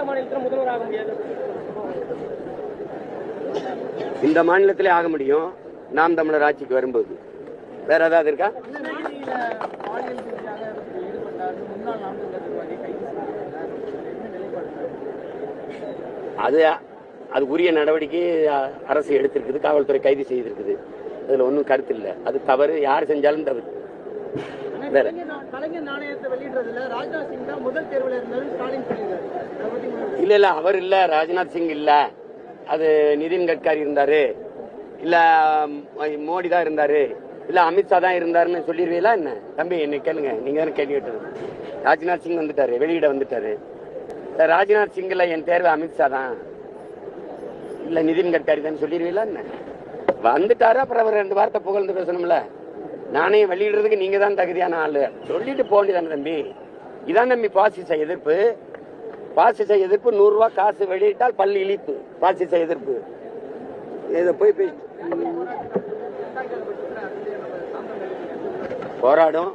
எந்த மாநிலத்தில் முதல்வர் ஆக முடியாது. இந்த மாநிலத்திலே ஆக முடியும். நாம் தமிழர் ஆட்சிக்கு வரும்போது. வேற ஏதாவது இருக்கா? அது அது உரிய நடவடிக்கை அரசு எடுத்திருக்குது காவல்துறை கைது செய்திருக்குது. அதுல ஒன்றும் கருத்து இல்லை. அது தவறு யார் செஞ்சாலும் தவறு. வேற. கலைஞர் நாணயத்தை வெளியிடுறதுல ராஜ்நாத் சிங் தான் முதல் தேர்வில் இருந்தாரு ஸ்டாலின் சொல்லியிருக்காரு. அதை இல்ல இல்ல அவர் இல்ல ராஜ்நாத் சிங் இல்ல. அது நிதின் கட்காரி இருந்தாரு. இல்ல மோடி தான் இருந்தாரு. இல்ல அமித்ஷா தான் இருந்தாருன்னு சொல்லிடுவீங்களா என்ன? தம்பி என்ன கேளுங்க. நீங்க தானே கேள்வி கேட்டது. ராஜ்நாத் சிங் வந்துட்டாரு வெளியிட வந்துட்டாரு. ராஜ்நாத் சிங் இல்ல என் தேர்வு அமித்ஷா தான். இல்ல நிதின் கட்காரி தான் சொல்லிடுவீங்களா என்ன? வந்துட்டாரு அப்புறம் அவர் ரெண்டு வார்த்தை புகழ்ந்து பேசணும்ல. நானே வெளியிடுறதுக்கு நீங்க தான் தகுதியான ஆளு. சொல்லிட்டு போக வேண்டியதானே தம்பி. இதான் தம்பி பாசிச எதிர்ப்பு. பாசிச எதிர்ப்பு நூறுரூவா காசு வெளியிட்டால் பள்ளி இழிப்பு. பாசிச எதிர்ப்பு. இதை போய் பேசி. போராடும்.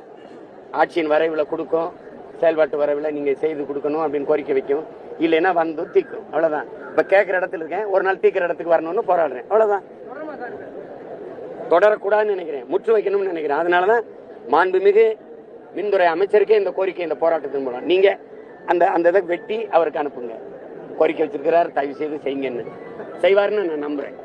ஆட்சியின் வரைவில் கொடுக்கும். செயல்பாட்டு வரைவில் நீங்கள் செய்து கொடுக்கணும் அப்படின்னு கோரிக்கை வைக்கும். இல்லைன்னா வந்து தீக்கும். அவ்வளோதான் இப்போ கேட்குற இடத்துல இருக்கேன். ஒரு நாள் தீக்கிற இடத்துக்கு வரணும்னு போராடுறேன். அவ்வளோதான் தொடரக்கூடாதுன்னு நினைக்கிறேன். முற்று வைக்கணும்னு நினைக்கிறேன். அதனால தான் மாண்புமிகு மின்துறை அமைச்சருக்கே இந்த கோரிக்கை இந்த போராட்டத்தின் மூலம். நீங்கள் அந்த அந்த இதை வெட்டி அவருக்கு அனுப்புங்க. கோரிக்கை வச்சிருக்கிறார் தயவு செய்து செய்யுங்கன்னு. செய்வாருன்னு நான் நம்புறேன்.